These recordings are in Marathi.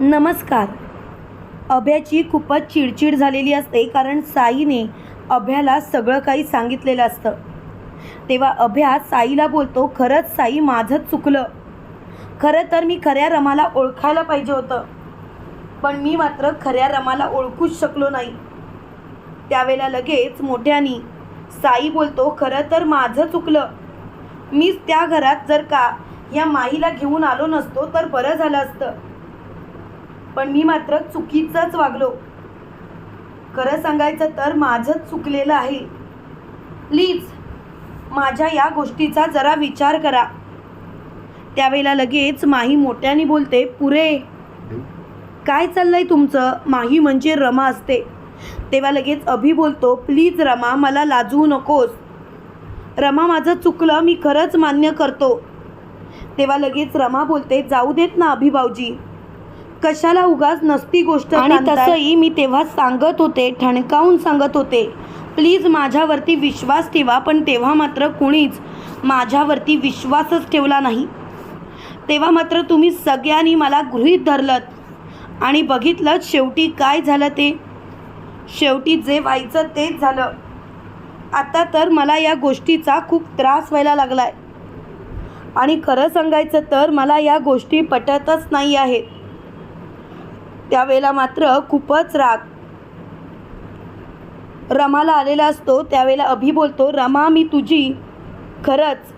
नमस्कार. अभ्याची खूपच चिडचिड झालेली असते कारण साईने अभ्याला सगळं काही सांगितलेलं असतं. तेव्हा अभ्या साईला बोलतो खरंच साई माझंच चुकलं. खरं तर मी खऱ्या रमाला ओळखायला पाहिजे होतं. पण मी मात्र खऱ्या रमाला ओळखूच शकलो नाही. त्यावेळेला लगेच मोठ्यानी साई बोलतो खरं तर माझं चुकलं. मीच त्या घरात जर का या माईला घेऊन आलो नसतो तर बरं झालं असतं. पण मी मात्र चुकीचंच वागलो. खरं सांगायचं तर माझंच चुकलेलं आहे. प्लीज माझ्या या गोष्टीचा जरा विचार करा. त्यावेळेला लगेच माही मोठ्याने बोलते पुरे काय चाललंय तुमचं? माही म्हणजे रमा असते. तेव्हा लगेच अभि बोलतो प्लीज रमा मला लाजवू नकोस. रमा माझं चुकलं मी खरंच मान्य करतो. तेव्हा लगेच रमा बोलते जाऊ देत ना अभिभावजी कशाला उगाच नसती गोष्ट आणि तसंही मी तेव्हा सांगत होते ठणकावून सांगत होते. प्लीज माझ्यावरती विश्वास ठेवा पण तेव्हा मात्र कुणीच माझ्यावरती विश्वासच ठेवला नाही. तेव्हा मात्र तुम्ही सगळ्यांनी मला गृहीत धरलं आणि बघितलं शेवटी काय झालं ते? शेवटी जे व्हायचं तेच झालं. आता तर मला या गोष्टीचा खूप त्रास व्हायला लागलाय. आणि खरं सांगायचं तर मला या गोष्टी पटतच नाही आहेत. त्यावेळेला मात्र खूपच राग रमाला आलेला असतो. त्यावेळेला अभि बोलतो रमा मी तुझी खरंच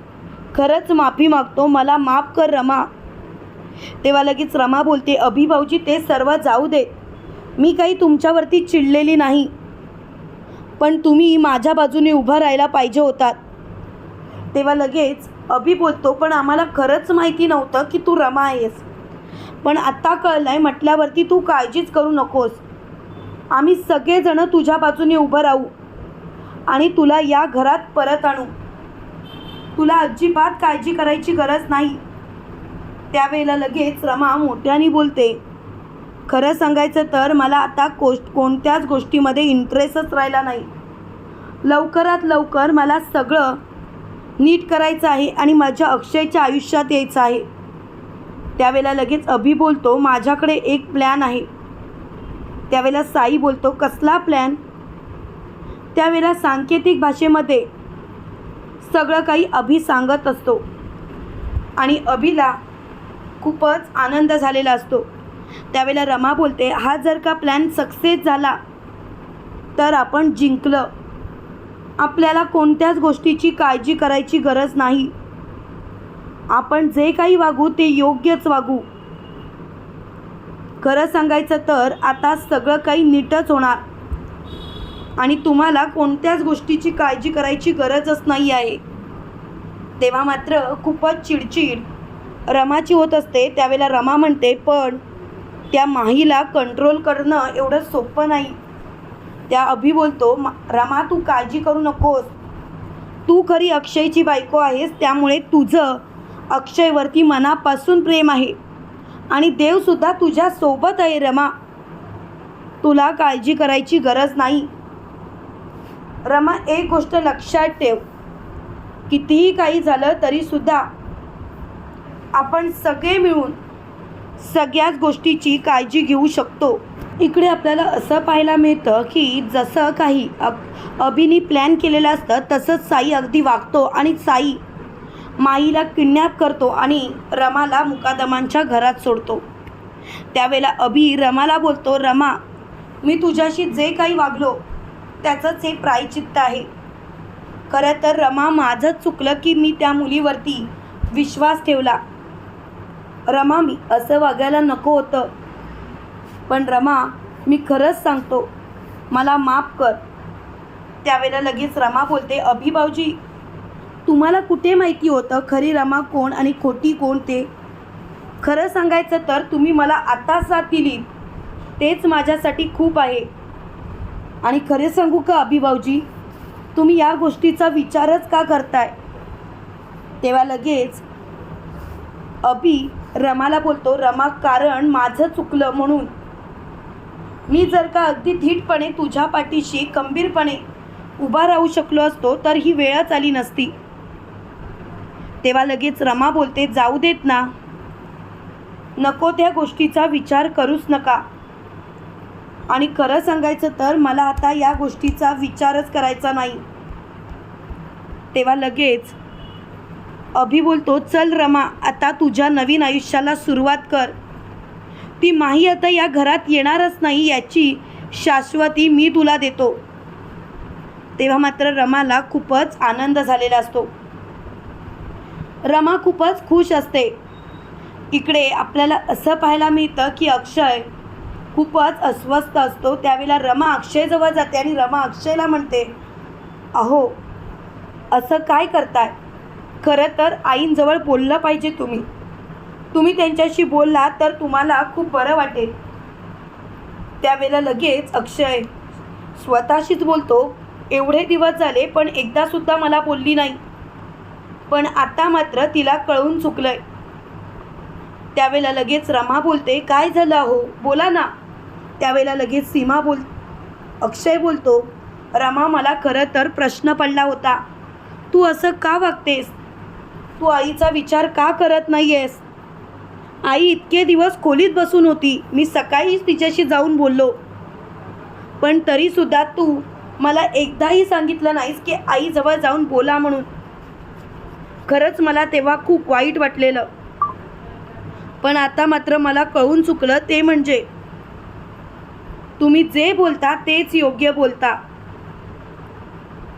खरंच माफी मागतो. मला माफ कर रमा. तेव्हा लगेच रमा बोलते अभि भाऊजी ते सर्व जाऊ दे. मी काही तुमच्यावरती चिडलेली नाही. पण तुम्ही माझ्या बाजूने उभं राहायला पाहिजे होतात. तेव्हा लगेच अभि बोलतो पण आम्हाला खरंच माहिती नव्हतं की तू रमा आहेस. पण आत्ता कळलं आहे म्हटल्यावरती तू काळजीच करू नकोस. आम्ही सगळेजणं तुझ्या बाजूने उभं राहू आणि तुला या घरात परत आणू. तुला अजिबात काळजी करायची गरज नाही. त्यावेळेला लगेच रमा मोठ्याने बोलते खरं सांगायचं तर मला आता कोश कोणत्याच गोष्टीमध्ये इंटरेस्टच राहिला नाही. लवकरात लवकर मला सगळं नीट करायचं आहे आणि माझ्या अक्षयच्या आयुष्यात यायचं आहे. त्यावेळेला लगेच अभि बोलतो माझ्याकडे एक प्लॅन आहे. त्यावेळेला साई बोलतो कसला प्लॅन त्यावेळेला सांकेतिक भाषेमध्ये सगळं काही अभि सांगत असतो. आणि अभिला खूपच आनंद झालेला असतो. त्यावेळेला रमा बोलते हा जर का प्लॅन सक्सेस झाला तर आपण जिंकलं. आपल्याला कोणत्याच गोष्टीची काळजी करायची गरज नाही. आपण जे काही वागू ते योग्यच वागू. खरं सांगायचं तर आता सगळं काही नीटच होणार. आणि तुम्हाला कोणत्याच गोष्टीची काळजी करायची गरजच नाही आहे. तेव्हा मात्र खूपच चिडचिड रमाची होत असते. त्यावेळेला रमा म्हणते पण त्या माहीला कंट्रोल करणं एवढं सोपं नाही. त्या अभि बोलतो "मा- रमा तू काळजी करू नकोस. तू खरी अक्षयची बायको आहेस त्यामुळे तुझं अक्षयवरती मनापासून प्रेम आहे. आणि देवसुद्धा तुझ्यासोबत आहे रमा. तुला काळजी करायची गरज नाही. रमा एक गोष्ट लक्षात ठेव. कितीही काही झालं तरीसुद्धा आपण सगळे मिळून सगळ्याच गोष्टीची काळजी घेऊ शकतो. इकडे आपल्याला असं पाहायला मिळतं की जसं काही अ अभिनी प्लॅन केलेलं असतं तसंच साई अगदी वागतो. आणि साई माईला किडनॅप करतो आणि रमाला मुकादमांच्या घरात सोडतो. त्यावेळेला अभि रमाला बोलतो रमा मी तुझ्याशी जे काही वागलो त्याचंच हे प्रायचित्त आहे. खरं तर रमा माझंच चुकलं की मी त्या मुलीवरती विश्वास ठेवला. रमा मी असं वागायला नको होतं. पण रमा मी खरंच सांगतो मला माफ कर. त्यावेळेला लगेच रमा बोलते अभिभाऊजी तुम्हाला कुठे माहिती होतं खरी रमा कोण आणि खोटी कोण ते? खरं सांगायचं तर तुम्ही मला आता साथ दिली. तेच माझ्यासाठी खूप आहे. आणि खरे सांगू का अभिभाऊजी तुम्ही या गोष्टीचा विचारच का करताय? तेव्हा लगेच अभि रमाला बोलतो रमा कारण माझं चुकलं म्हणून. मी जर का अगदी धीटपणे तुझ्या पाठीशी खंबीरपणे उभा राहू शकलो असतो तर ही वेळच आली नसती. तेव्हा लगेच रमा बोलते जाऊ देत ना. नको त्या गोष्टीचा विचार करूच नका. आणि खरं सांगायचं तर मला आता या गोष्टीचा विचारच करायचा नाही. तेव्हा लगेच अभि बोलतो चल रमा आता तुझ्या नवीन आयुष्याला सुरुवात कर. ती माही आता या घरात येणारच नाही याची शाश्वती मी तुला देतो. तेव्हा मात्र रमाला खूपच आनंद झालेला असतो. रमा खूपच खुश असते. इकडे आपल्याला असं पाहायला मिळतं की अक्षय खूपच अस्वस्थ असतो. त्यावेळेला रमा अक्षयजवळ जाते आणि रमा अक्षयला म्हणते अहो असं काय करताय? खरं तर आईंजवळ बोललं पाहिजे तुम्ही. तुम्ही त्यांच्याशी बोलला तर तुम्हाला खूप बरं वाटेल. त्यावेळेला लगेच अक्षय स्वतःशीच बोलतो एवढे दिवस झाले पण एकदासुद्धा मला बोलली नाही. पण आता मात्र तिला कळून चुकलंय. त्यावेळेला लगेच रमा बोलते काय झालं हो बोला ना. त्यावेळेला लगेच सीमा बोल अक्षय बोलतो रमा मला खरं तर प्रश्न पडला होता. तू असं का वागतेस? तू आईचा विचार का करत नाही आहेस आई इतके दिवस खोलीत बसून होती. मी सकाळीच तिच्याशी जाऊन बोललो. पण तरीसुद्धा तू मला एकदाही सांगितलं नाहीस की आईजवळ जाऊन बोला म्हणून. खरंच मला तेव्हा खूप वाईट वाटलेलं. पण आता मात्र मला कळून चुकलं ते म्हणजे. तुम्ही जे बोलता तेच योग्य बोलता.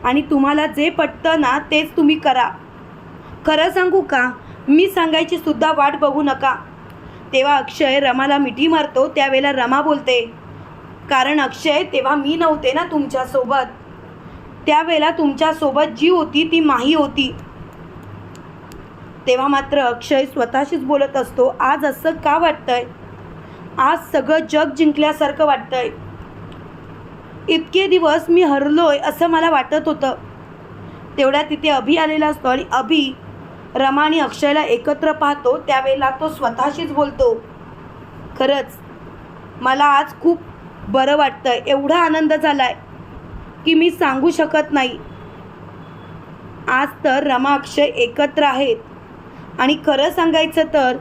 आणि तुम्हाला जे पटतं ना तेच तुम्ही करा. खरं सांगू का? मी सांगायची सुद्धा वाट बघू नका. तेव्हा अक्षय रमाला मिठी मारतो त्यावेळेला रमा बोलते. कारण अक्षय तेव्हा मी नव्हते ना तुमच्यासोबत. त्यावेळेला तुमच्यासोबत जी होती ती माही होती. तेव्हा मात्र अक्षय स्वतःशीच बोलत असतो आज असं का वाटतंय? आज सगळं जग जिंकल्यासारखं वाटतंय. इतके दिवस मी हरलोय असं मला वाटत होतं. तेवढ्या तिथे अभि आलेला असतो आणि अभि रमा आणि अक्षयला एकत्र पाहतो त्यावेळेला तो स्वतःशीच बोलतो खरंच मला आज खूप बरं वाटतंय एवढा आनंद झालाय की मी सांगू शकत नाही. आज तर रमा अक्षय एकत्र आहेत. आणि खरं सांगायचं तर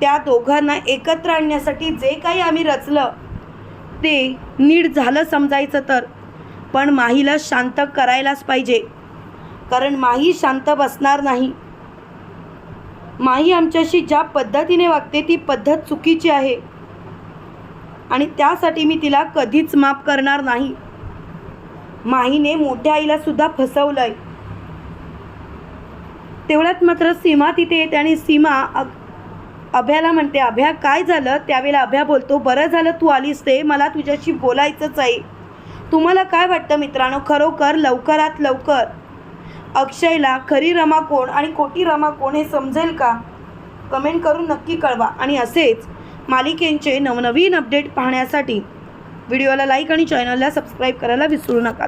त्या दोघांना एकत्र आणण्यासाठी जे काही आम्ही रचलं ते नीट झालं समजायचं तर. पण माहीला शांत करायलाच पाहिजे. कारण माही शांत बसणार नाही. माही आमच्याशी ज्या पद्धतीने वागते ती पद्धत चुकीची आहे. आणि त्यासाठी मी तिला कधीच माफ करणार नाही. माहीने मोठ्या आईला सुद्धा फसवलंय. तेवढ्यात मात्र सीमा तिथे येते आणि सीमा अभ्याला म्हणते अभ्या काय झालं? त्यावेळेला अभ्या बोलतो बरं झालं तू आलीस ते मला तुझ्याशी बोलायचंच आहे. तुम्हाला काय वाटतं मित्रांनो? खरोखर लवकरात लवकर अक्षयला खरी रमा कोण आणि खोटी रमा कोण हे समजेल का? कमेंट करून नक्की कळवा. आणि असेच मालिकेंचे नवनवीन अपडेट पाहण्यासाठी व्हिडिओला लाईक आणि चॅनलला सबस्क्राईब करायला विसरू नका.